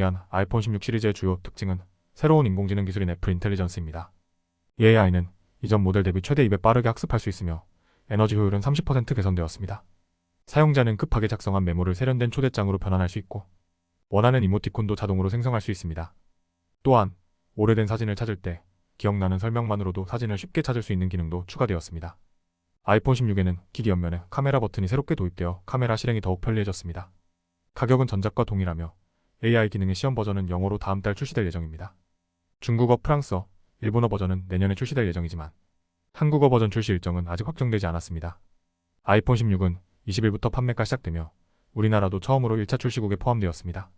위한 아이폰 16 시리즈의 주요 특징은 새로운 인공지능 기술인 애플 인텔리전스입니다. 이 AI는 이전 모델 대비 최대 2배 빠르게 학습할 수 있으며 에너지 효율은 30% 개선되었습니다. 사용자는 급하게 작성한 메모를 세련된 초대장으로 변환할 수 있고 원하는 이모티콘도 자동으로 생성할 수 있습니다. 또한 오래된 사진을 찾을 때 기억나는 설명만으로도 사진을 쉽게 찾을 수 있는 기능도 추가되었습니다. 아이폰 16에는 기기 옆면에 카메라 버튼이 새롭게 도입되어 카메라 실행이 더욱 편리해졌습니다. 가격은 전작과 동일하며 AI 기능의 시험 버전은 영어로 다음 달 출시될 예정입니다. 중국어, 프랑스어, 일본어 버전은 내년에 출시될 예정이지만 한국어 버전 출시 일정은 아직 확정되지 않았습니다. 아이폰 16은 20일부터 판매가 시작되며 우리나라도 처음으로 1차 출시국에 포함되었습니다.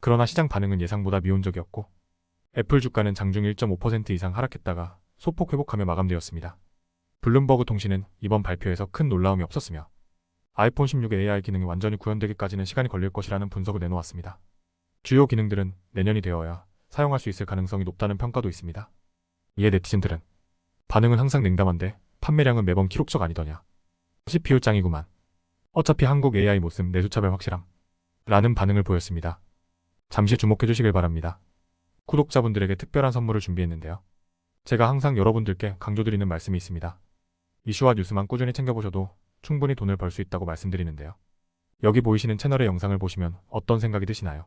그러나 시장 반응은 예상보다 미온적이었고 애플 주가는 장중 1.5% 이상 하락했다가 소폭 회복하며 마감되었습니다. 블룸버그 통신은 이번 발표에서 큰 놀라움이 없었으며 아이폰 16의 AI 기능이 완전히 구현되기까지는 시간이 걸릴 것이라는 분석을 내놓았습니다. 주요 기능들은 내년이 되어야 사용할 수 있을 가능성이 높다는 평가도 있습니다. 이에 네티즌들은 반응은 항상 냉담한데 판매량은 매번 기록적 아니더냐. CPU 짱이구만. 어차피 한국 AI 모습 내수차별 확실함. 라는 반응을 보였습니다. 잠시 주목해 주시길 바랍니다. 구독자분들에게 특별한 선물을 준비했는데요. 제가 항상 여러분들께 강조드리는 말씀이 있습니다. 이슈와 뉴스만 꾸준히 챙겨보셔도 충분히 돈을 벌 수 있다고 말씀드리는데요. 여기 보이시는 채널의 영상을 보시면 어떤 생각이 드시나요?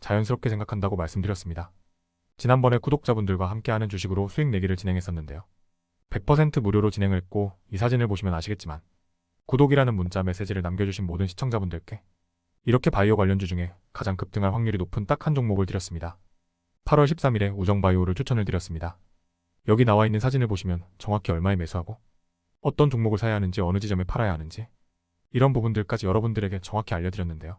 자연스럽게 생각한다고 말씀드렸습니다. 지난번에 구독자분들과 함께하는 주식으로 수익 내기를 진행했었는데요. 100% 무료로 진행을 했고 이 사진을 보시면 아시겠지만 구독이라는 문자 메시지를 남겨주신 모든 시청자분들께 이렇게 바이오 관련주 중에 가장 급등할 확률이 높은 딱 한 종목을 드렸습니다. 8월 13일에 우정바이오를 추천을 드렸습니다. 여기 나와 있는 사진을 보시면 정확히 얼마에 매수하고 어떤 종목을 사야 하는지 어느 지점에 팔아야 하는지 이런 부분들까지 여러분들에게 정확히 알려드렸는데요.